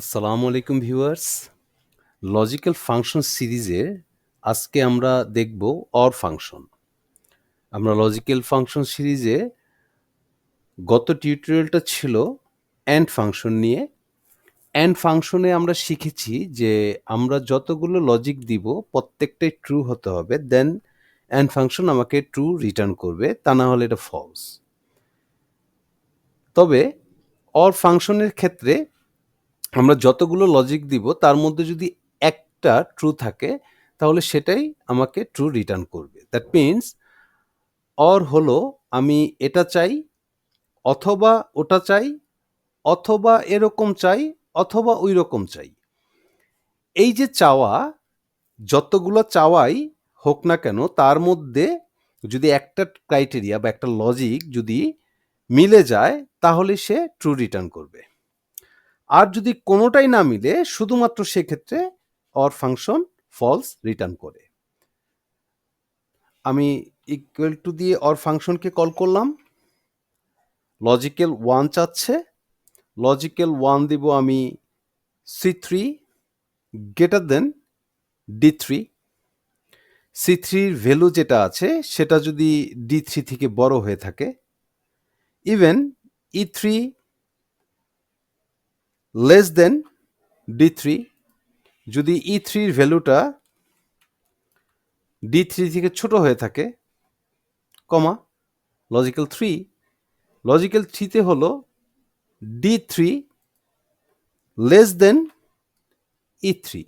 আসসালামু আলাইকুম viewers. Logical function সিরিজে আজকে আমরা দেখব অর ফাংশন। আমরা লজিক্যাল ফাংশন সিরিজে গত টিউটোরিয়ালটা ছিল অ্যান্ড ফাংশন নিয়ে। অ্যান্ড ফাংশনে আমরা শিখেছি যে আমরা যতগুলো লজিক দিব, প্রত্যেকটাই ট্রু হতে হবে, দেন অ্যান্ড ফাংশন আমাকে ট্রু রিটার্ন করবে, তা না হলে এটা ফলস তবে অর ফাংশনের ক্ষেত্রে আমরা যতগুলো লজিক দিব, তার মধ্যে যদি একটা ট্রু থাকে, তাহলে সেটাই আমাকে ট্রু রিটার্ন করবে। দ্যাট মিন্স অর হলো আমি এটা চাই, অথবা ওটা চাই, অথবা এরকম চাই, অথবা ওই রকম চাই। এই যে চাওয়া, যতগুলো চাওয়াই হোক না কেন, তার মধ্যে যদি একটা ক্রাইটেরিয়া বা একটা লজিক যদি মিলে যায়, তাহলে সে ট্রু রিটার্ন করবে। আর যদি কোনোটাই না মিলে, শুধুমাত্র সেক্ষেত্রে অর ফাংশন ফলস রিটার্ন করে। আমি ইকুয়াল টু দিয়ে অর ফাংশনকে কল করলাম। লজিক্যাল ওয়ান চাচ্ছে। লজিক্যাল ওয়ান দিব আমি C three greater than D three C থ্রির ভ্যালু যেটা আছে, সেটা যদি ডি থ্রি থেকে বড় হয়ে থাকে even E three less than D three যদি ই থ্রির ভ্যালুটা ডি থ্রি থেকে ছোট হয়ে থাকে কমা লজিক্যাল থ্রি লজিক্যাল থ্রিতে হলো D three less than E three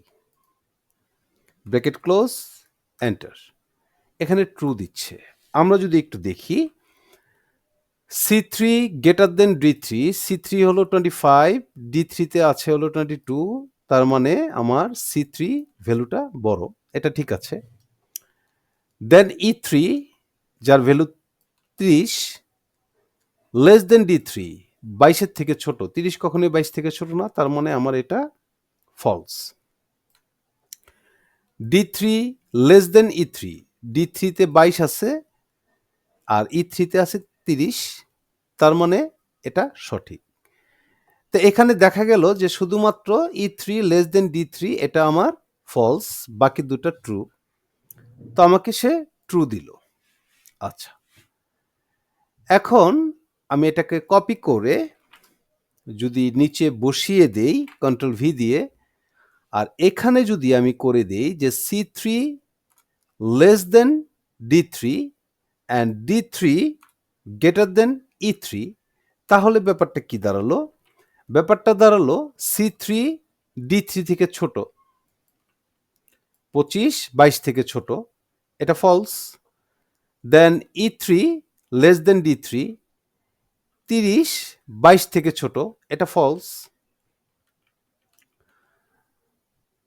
bracket close enter এখানে ট্রু দিচ্ছে। আমরা যদি একটু দেখি C three greater than D three C three হলো টোয়েন্টি ফাইভ ডি থ্রিতে আছে হলো টোয়েন্টি টু তার মানে আমার সি থ্রি ভ্যালুটা বড়, এটা ঠিক আছে। দেন ই থ্রি যার ভ্যালু তিরিশ লেস দেন ডি থ্রি বাইশের থেকে ছোট, তিরিশ কখনোই বাইশ থেকে ছোট না, তার মানে আমার এটা false D three less than E three D থ্রিতে বাইশ আছে, আর ই থ্রিতে আছে তিরিশ তার মানে এটা সঠিক। তো এখানে দেখা গেল যে শুধুমাত্র E three less than D three এটা আমার ফলস বাকি দুটো ট্রু তো আমাকে সে ট্রু দিল। আচ্ছা। এখন আমি এটাকে কপি করে যদি নিচে বসিয়ে দেই কন্ট্রোল ভি দিয়ে, আর এখানে যদি আমি করে দেই যে C three less than D three and D three greater than E three তাহলে ব্যাপারটা কি দাঁড়াল? ব্যাপারটা দাঁড়াল সি থ্রি ডি থ্রি থেকে ছোট। পঁচিশ, বাইশ থেকে ছোট। এটা false then E three less than D three তিরিশ, বাইশ থেকে ছোট। এটা false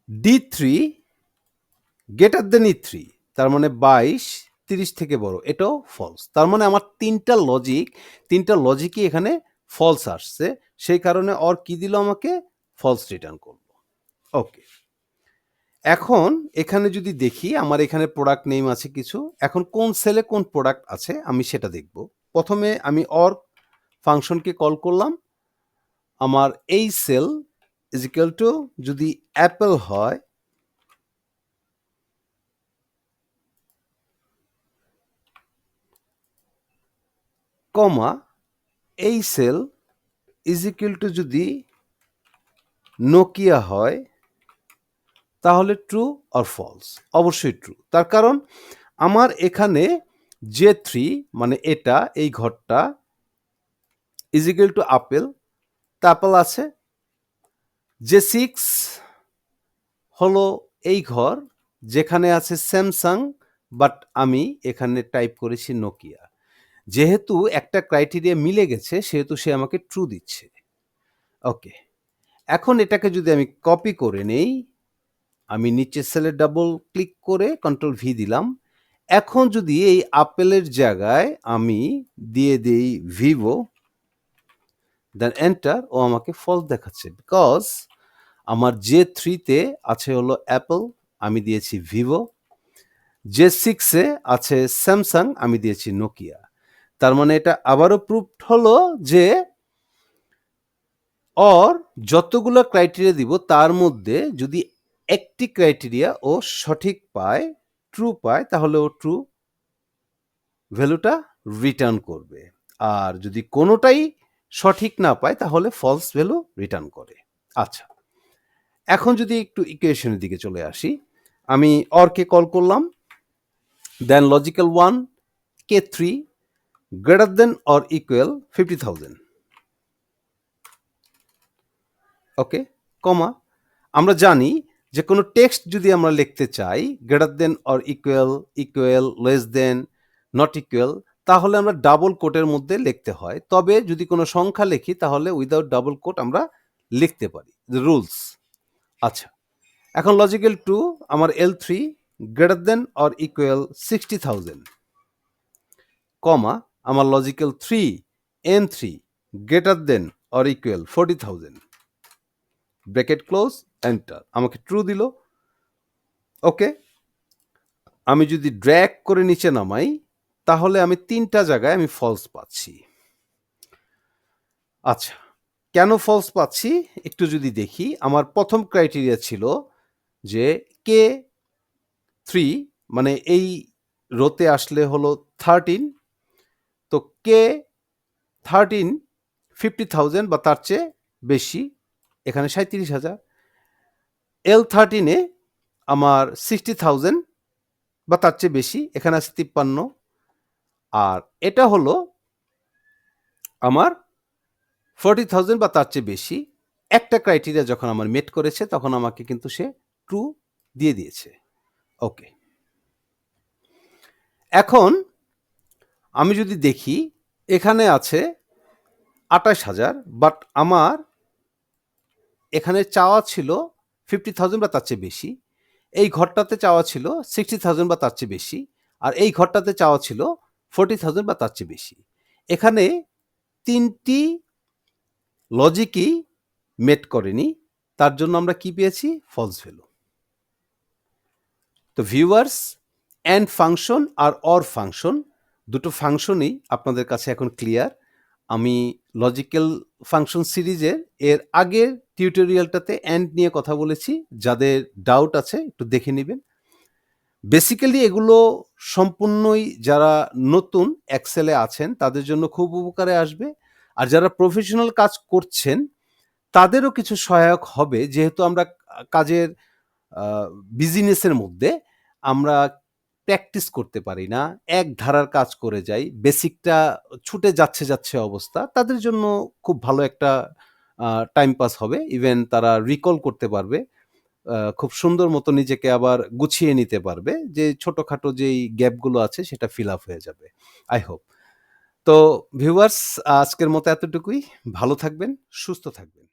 D three greater than E three তার মানে বাইশ তিরিশ থেকে বড়, এটাও ফলস তার মানে আমার তিনটা লজিক তিনটা লজিকই এখানে ফলস আসছে। সেই কারণে অর কি দিল আমাকে? ফলস রিটার্ন করল। ওকে এখন এখানে যদি দেখি, আমার এখানে প্রোডাক্ট নেম আছে কিছু। এখন কোন সেলে কোন প্রোডাক্ট আছে, আমি সেটা দেখব। প্রথমে আমি অর ফাংশনকে কল করলাম। আমার এই সেল ইজ টু যদি অ্যাপেল হয় কমা, এই সেল ইজ ইকুয়াল টু যদি নোকিয়া হয়, তাহলে ট্রু আর ফলস অবশ্যই ট্রু তার কারণ আমার এখানে যে থ্রি মানে এটা, এই ঘরটা ইজ ইকুয়াল টু আপেল তা আপেল আছে। যে সিক্স হলো এই ঘর, যেখানে আছে স্যামসাং বাট আমি এখানে টাইপ করেছি নোকিয়া যেহেতু একটা ক্রাইটেরিয়া মিলে গেছে, সেহেতু সে আমাকে ট্রু দিচ্ছে। ওকে এখন এটাকে যদি আমি কপি করে নেই, আমি নিচে সেলে ডাবল ক্লিক করে কন্ট্রোল ভি দিলাম। এখন যদি এই আপেলের জায়গায় আমি দিয়ে দিই ভিভো দেন এন্টার ও আমাকে ফলস দেখাচ্ছে। বিকজ আমার যে থ্রিতে আছে হলো অ্যাপল আমি দিয়েছি ভিভো যে সিক্সে আছে স্যামসাং আমি দিয়েছি নোকিয়া তার মানে এটা আবারও প্রুফড হলো যে অর যতগুলো ক্রাইটেরিয়া দিব, তার মধ্যে যদি একটি ক্রাইটেরিয়া ও সঠিক পায় ট্রু পায়, তাহলে ও ট্রু ভ্যালুটা রিটার্ন করবে। আর যদি কোনোটাই সঠিক না পায়, তাহলে ফলস ভ্যালু রিটার্ন করে। আচ্ছা এখন যদি একটু ইকুয়েশনের দিকে চলে আসি, আমি অরকে কল করলাম then logical one K three than or equal fifty thousand okay comma আমরা জানি যে কোনো টেক্সট যদি আমরা লিখতে চাই greater than or equal equal less than not equal তাহলে আমরা ডাবল কোটের মধ্যে লিখতে হয়। তবে যদি কোনো সংখ্যা লিখি, তাহলে উইদাউট ডাবল কোট আমরা লিখতে পারি। রুলস আচ্ছা এখন লজিক্যাল টু আমার L three greater than or equal sixty thousand comma আমার logical three N three greater than or equal forty thousand bracket close enter আমাকে ট্রু দিল। ওকে আমি যদি ড্র্যাক করে নিচে নামাই, তাহলে আমি তিনটা জায়গায় আমি ফলস পাচ্ছি। আচ্ছা কেন ফলস পাচ্ছি? একটু যদি দেখি, আমার প্রথম ক্রাইটেরিয়া ছিল যে কে থ্রি মানে এই রোতে আসলে হলো thirteen K thirteen fifty thousand বা তার চেয়ে বেশি? এখানে সাঁত্রিশ হাজার। এল থার্টিনে আমার সিক্সটি থাউজেন্ড বা তার চেয়ে বেশি? এখানে আছে তিপ্পান্ন। আর এটা হলো আমার ফোরটি থাউজেন্ড বা তার চেয়ে বেশি। একটা ক্রাইটেরিয়া যখন আমার মেট করেছে, তখন আমাকে কিন্তু সে ট্রু দিয়ে দিয়েছে। ওকে। এখন আমি যদি দেখি, এখানে আছে আঠাশ হাজার বাট আমার এখানে চাওয়া ছিল ফিফটি থাউজেন্ড বা তার চেয়ে বেশি। এই ঘরটাতে চাওয়া ছিল সিক্সটি থাউজেন্ড বা তার চেয়ে বেশি, আর এই ঘরটাতে চাওয়া ছিল ফোরটি থাউজেন্ড বা তার চেয়ে বেশি। এখানে তিনটি লজিকই মেট করেনি, তার জন্য আমরা কি পেয়েছি? ফলস ভ্যালু তো ভিউয়ার্স অ্যান্ড ফাংশন আর অর ফাংশন দুটো ফাংশনই আপনাদের কাছে এখন ক্লিয়ার আমি লজিক্যাল ফাংশন সিরিজের, এর আগের টিউটোরিয়ালটাতে অ্যান্ড নিয়ে কথা বলেছি। যাদের ডাউট আছে, একটু দেখে নেবেন। বেসিক্যালি এগুলো সম্পূর্ণই যারা নতুন এক্সেলে আছেন, তাদের জন্য খুব উপকারে আসবে। আর যারা প্রফেশনাল কাজ করছেন, তাদেরও কিছু সহায়ক হবে। যেহেতু আমরা কাজের বিজনেসের মধ্যে আমরা প্র্যাকটিস করতে পারি না, এক ধারার কাজ করে যাই, বেসিকটা ছুটে যাচ্ছে যাচ্ছে অবস্থা, তাদের জন্য খুব ভালো একটা টাইম পাস হবে। ইভেন তারা রিকল করতে পারবে খুব সুন্দর মতো নিজেকে আবার গুছিয়ে নিতে পারবে, যে ছোটোখাটো যেই গ্যাপগুলো আছে সেটা ফিল আপ হয়ে যাবে। আই হোপ তো ভিউয়ার্স আজকের মতো এতটুকুই। ভালো থাকবেন, সুস্থ থাকবেন।